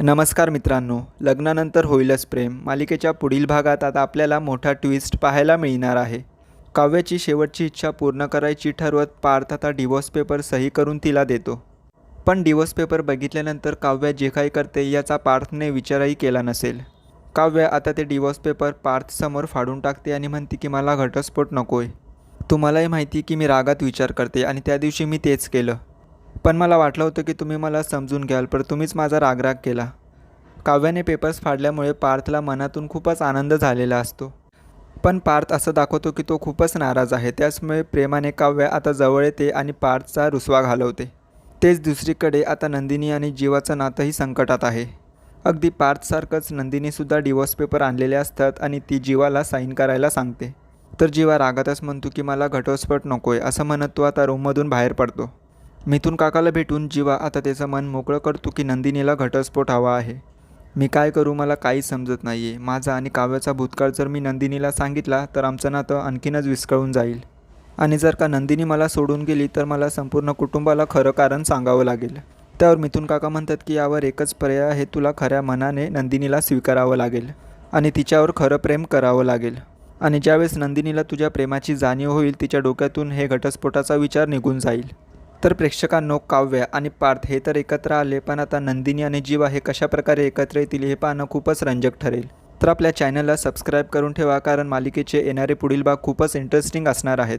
नमस्कार मित्रांनो लग्नानंतर होईलच प्रेम. मालिकेच्या पुढील भागात आता आपल्याला मोठा ट्विस्ट पाहायला मिळणार आहे. काव्याची शेवटची इच्छा पूर्ण करायची ठरवत पार्थ आता डिवोर्स पेपर सही करून तिला देतो. पण डिवोर्स पेपर बघितल्यानंतर काव्या जे काही करते याचा पार्थने विचारही केला नसेल. काव्या आता ते डिवोर्स पेपर पार्थसमोर फाडून टाकते आणि म्हणते की मला घटस्फोट नकोय. तुम्हालाही माहिती की मी रागात विचार करते आणि त्या दिवशी मी तेच केलं. पण मला वाटलं होतं की तुम्ही मला समजून घ्याल पण तुम्हीच माझा रागराग केला. काव्याने पेपर्स फाडल्यामुळे पार्थला मनातून खूपच आनंद झालेला असतो. पण पार्थ असं दाखवतो की तो खूपच नाराज आहे. त्याचमुळे प्रेमाने काव्य आता जवळ येते आणि पार्थचा रुसवा घालवते. तेच दुसरीकडे आता नंदिनी आणि जीवाचं नातंही संकटात आहे. अगदी पार्थसारखंच नंदिनीसुद्धा डिवोर्स पेपर आणलेले असतात आणि ती जीवाला साईन करायला सांगते. तर जीवा रागातच म्हणतो की मला घटस्फोट नकोय असं म्हणत तो आता रूममधून बाहेर पडतो. मिथून काकाला भेटून जीवा आता त्याचं मन मोकळं करतो की नंदिनीला घटस्फोट हवा आहे. मी काय करू मला काहीच समजत नाही आहे माझा आणि काव्याचा भूतकाळ जर मी नंदिनीला सांगितला तर आमचं नातं आणखीनच विस्कळून जाईल. आणि जर का नंदिनी मला सोडून गेली तर मला संपूर्ण कुटुंबाला खरं कारण सांगावं लागेल. त्यावर मिथून काका म्हणतात की यावर एकच पर्याय आहे तुला खऱ्या मनाने नंदिनीला स्वीकारावं लागेल. आणि तिच्यावर खरं प्रेम करावं लागेल. आणि ज्यावेळेस नंदिनीला तुझ्या प्रेमाची जाणीव होईल तिच्या डोक्यातून हे घटस्फोटाचा विचार निघून जाईल. तर प्रेक्षकांनो काव्य आणि पार्थ हे तर एकत्र आले पण आता नंदिनी आणि जीवा हे कशाप्रकारे एकत्र येतील हे पाहणं खूपच रंजक ठरेल. तर आपल्या चॅनलला सबस्क्राईब करून ठेवा कारण मालिकेचे येणारे पुढील भाग खूपच इंटरेस्टिंग असणार आहेत.